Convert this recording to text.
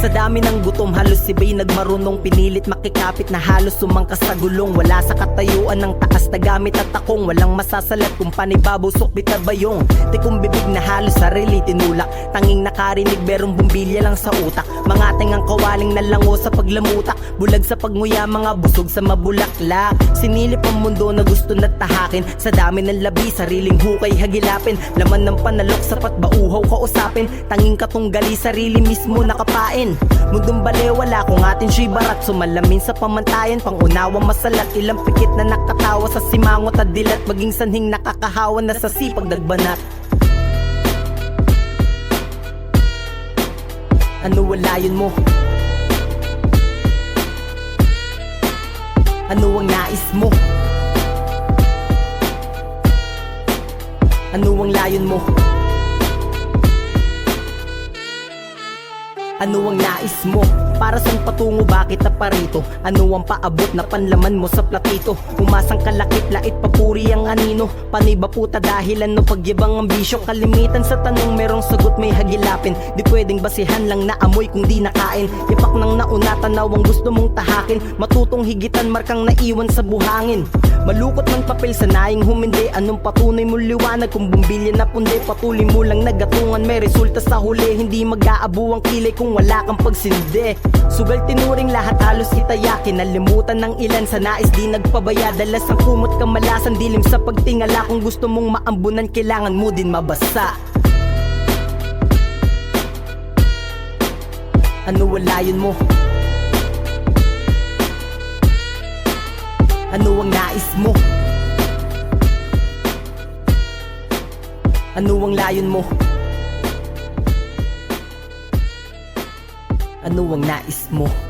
Sa dami ng gutom halos si Bay nagmarunong Pinilit makikapit na halos sumangka sa gulong. Wala sa katayuan ng taas na gamit at takong. Walang masasalat kung panibabusok bitabayong Tikong bibig na halos sarili tinulak. Tanging nakarinig berong bumbilya lang sa utak. Mga tingang kawaling nalango sa paglamutak Bulag sa pagnguya mga busog sa mabulaklak. Sinilip ang mundo na gusto na tahakin. Sa dami ng labi sariling hukay hagilapin. Laman ng panalok sapat ba uhaw kausapin? Tanging katunggali sarili mismo nakapain Mundong balewala kung atin siya'y barat Sumalamin sa pamantayan Pangunawang masalat Ilang pikit na nakatawa sa simangot at dilat Maging sanhing nakakahawa na sa sipag nagbanat Ano wala yun mo? Ano ang nais mo? Ano ang layon mo? Ano ang nais mo? Para saan patungo bakit na parito? Ano ang paabot na panlaman mo sa platito? Umasang kalakip lait papuri ang anino. Panay ba puta dahilan no pagyabang ang bisyo Kalimitan sa tanong. Merong sagot may hagilapin. Di pwedeng basihan lang na amoy kung di nakain. Ipak nang nauna tanaw ang gusto mong tahakin. Matutong higitan markang naiwan sa buhangin. Malukot man papel sa naing humindi. Anong patunay mo liwanag? Kung bumbilya na pundi Patuloy mo lang nagatungan. May resulta sa huli Hindi mag-aabu ang kilay kung wala kang pagsindi Sugal tinuring lahat halos itayakin Nalimutan ng ilan sa nais di nagpabaya Dalas ang kumot kamalasan dilim sa pagtingala Kung gusto mong maambunan kailangan mo din mabasa Ano wala yun mo? Ano ang nais mo? Ano ang layon mo? Ano nais mo?